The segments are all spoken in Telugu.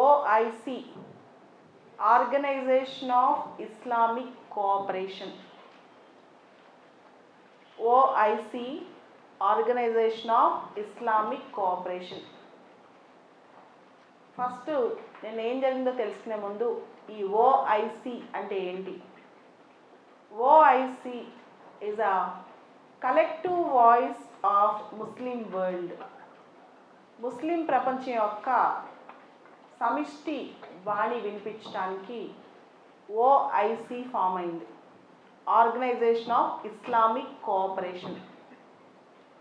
OIC organization of Islamic cooperation OIC organization of Islamic cooperation first నేను ఏం జరిగిందో తెలుసుకునే ముందు ఈ ఓఐసి అంటే ఏంటి? OIC is a collective voice of Muslim world ముస్లిం ప్రపంచం యొక్క సమిష్టి వాణి వినిపించడానికి ఓఐసి ఫామ్ అయింది. Organization of Islamic cooperation.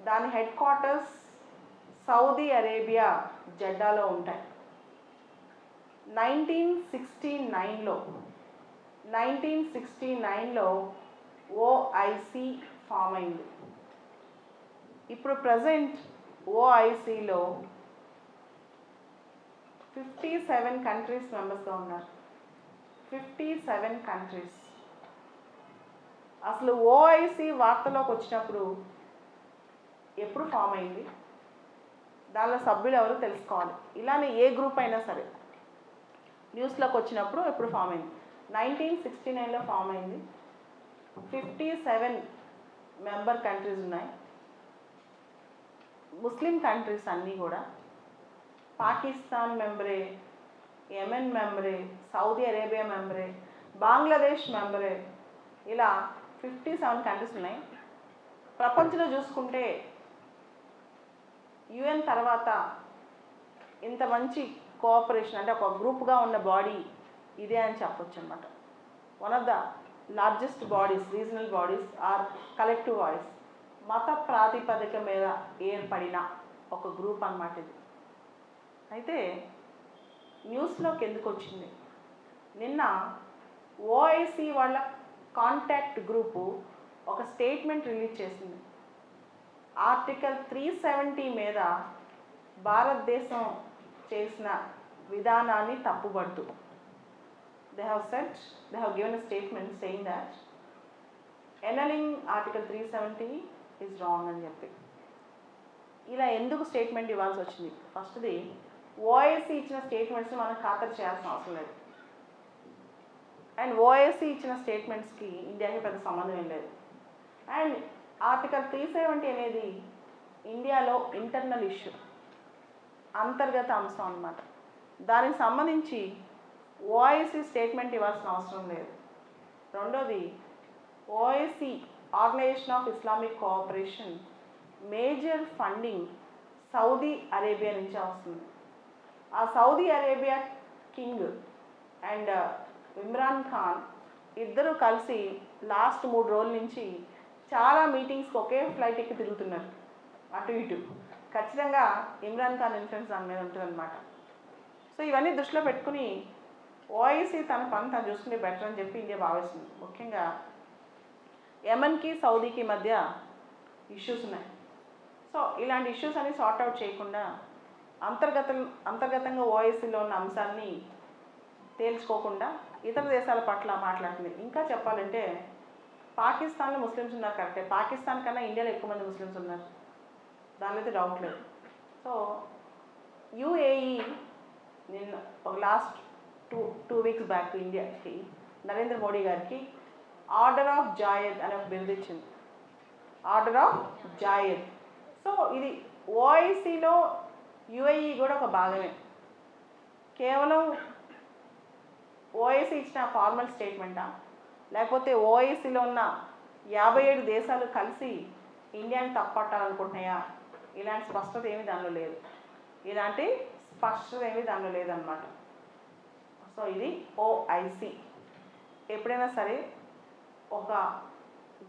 దాని హెడ్ క్వార్టర్స్ సౌదీ అరేబియా జెడ్డాలో ఉంటాయి. నైన్టీన్ సిక్స్టీ నైన్లో నైన్టీన్ సిక్స్టీ నైన్లో ఓఐసి ఫామ్ అయింది. ఇప్పుడు ప్రజెంట్ ఓఐసిలో ఫిఫ్టీ సెవెన్ కంట్రీస్ మెంబర్స్గా ఉన్నారు. ఫిఫ్టీ సెవెన్ కంట్రీస్ అసలు ఓఐసి వార్తలోకి వచ్చినప్పుడు ఎప్పుడు ఫామ్ అయింది? దానిలో సభ్యులు ఎవరు తెలుసుకోవాలి? ఇలానే ఏ గ్రూప్ అయినా సరే. న్యూస్లోకి వచ్చినప్పుడు ఎప్పుడు ఫామ్ అయింది? నైన్టీన్ సిక్స్టీ నైన్లో ఫామ్ అయింది. ఫిఫ్టీ సెవెన్ మెంబర్ కంట్రీస్ ఉన్నాయి. ముస్లిం కంట్రీస్ అన్నీ కూడా పాకిస్తాన్ మెంబరే యెమెన్ మెంబరే సౌదీ అరేబియా మెంబరే బంగ్లాదేశ్ మెంబరే ఇలా ఫిఫ్టీ సెవెన్ కంట్రీస్ ఉన్నాయి. ప్రపంచంలో చూసుకుంటే యుఎన్ తర్వాత ఇంత మంచి కోఆపరేషన్ అంటే ఒక గ్రూప్గా ఉన్న బాడీ ఇదే అని చెప్పొచ్చు అనమాట one of the largest bodies regional bodies are collective voice మత ప్రాతిపదిక మీద ఏర్పడిన ఒక గ్రూప్ అన్నమాట ఇది. అయితే న్యూస్లోకి ఎందుకు వచ్చింది? నిన్న ఓఐసి వాళ్ళ కాంటాక్ట్ గ్రూపు ఒక స్టేట్మెంట్ రిలీజ్ చేసింది. ఆర్టికల్ త్రీ సెవెంటీ మీద భారతదేశం చేసిన విధానాన్ని తప్పుబడుతూ. They have set they have given a statement saying that annulling article three seventy is wrong అని చెప్పి. ఇలా ఎందుకు స్టేట్మెంట్ ఇవ్వాల్సి వచ్చింది? ఫస్ట్ది ఓఎస్సీ ఇచ్చిన స్టేట్మెంట్స్ని మనం ఖాతరు చేయాల్సిన అవసరం లేదు. అండ్ ఓఎస్సీ ఇచ్చిన స్టేట్మెంట్స్కి ఇండియాకి పెద్ద సంబంధం ఏం లేదు. అండ్ ఆర్టికల్ త్రీ సెవెంటీ అనేది ఇండియాలో ఇంటర్నల్ ఇష్యూ అంతర్గత అంశం అన్నమాట. దానికి సంబంధించి ఓఎస్సీ స్టేట్మెంట్ ఇవ్వాల్సిన అవసరం లేదు. రెండోది OIC organisation of Islamic cooperation major funding Saudi Arabia నుంచే వస్తుంది. ఆ Saudi Arabia king and uh, Imran Khan ఇద్దరు కలిసి లాస్ట్ మూడు రోజుల నుంచి చాలా మీటింగ్స్కి ఒకే ఫ్లైట్ ఎక్కి తిరుగుతున్నారు. అటు ఇటు. ఖచ్చితంగా ఇమ్రాన్ ఖాన్ ఇన్ఫ్లుయెన్స్ దాని మీద ఉంటుందన్నమాట. సో ఇవన్నీ దృష్టిలో పెట్టుకుని ఓఐసీ తన పని తను చూసుకునే బెటర్ అని చెప్పి ఇండియా భావిస్తుంది. ముఖ్యంగా యమన్కి సౌదీకి మధ్య ఇష్యూస్ ఉన్నాయి. సో ఇలాంటి ఇష్యూస్ అన్ని సార్ట్ అవుట్ చేయకుండా అంతర్గత అంతర్గతంగా ఓఐసీలో ఉన్న అంశాన్ని తేల్చుకోకుండా ఇతర దేశాల పట్ల మాట్లాడుతుంది ఇంకా చెప్పాలంటే పాకిస్తాన్లో ముస్లిమ్స్ ఉన్నారు కరెక్టే. పాకిస్తాన్ కన్నా ఇండియాలో ఎక్కువ మంది ముస్లిమ్స్ ఉన్నారు. దానిలో అయితే డౌట్ లేదు. సో యుఏఈ నిన్న ఒక last two two weeks back ఇండియాకి నరేంద్ర మోడీ గారికి ఆర్డర్ ఆఫ్ జాయద్ అనే ఒక బిరుదు ఇచ్చింది ఆర్డర్ ఆఫ్ జాయద్ సో ఇది ఓఐసీలో యుఏఈ కూడా ఒక భాగమే. కేవలం ఓఐసీ ఇచ్చిన ఫార్మల్ స్టేట్మెంటా? లేకపోతే ఓఐసీలో ఉన్న యాభై ఏడు దేశాలు కలిసి ఇండియాని తప్పట్టాలనుకుంటున్నాయా ఇలాంటి స్పష్టత ఏమి దానిలో లేదు. ఇలాంటి స్పష్టత ఏమి దానిలో లేదనమాట సో ఇది ఓఐసి. ఎప్పుడైనా సరే ఒక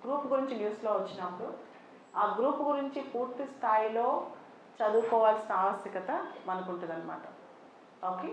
గ్రూప్ గురించి న్యూస్లో వచ్చినప్పుడు ఆ గ్రూప్ గురించి పూర్తి స్థాయిలో చదువుకోవాల్సిన ఆవశ్యకత మనకు ఉంటుంది అనమాట ఓకే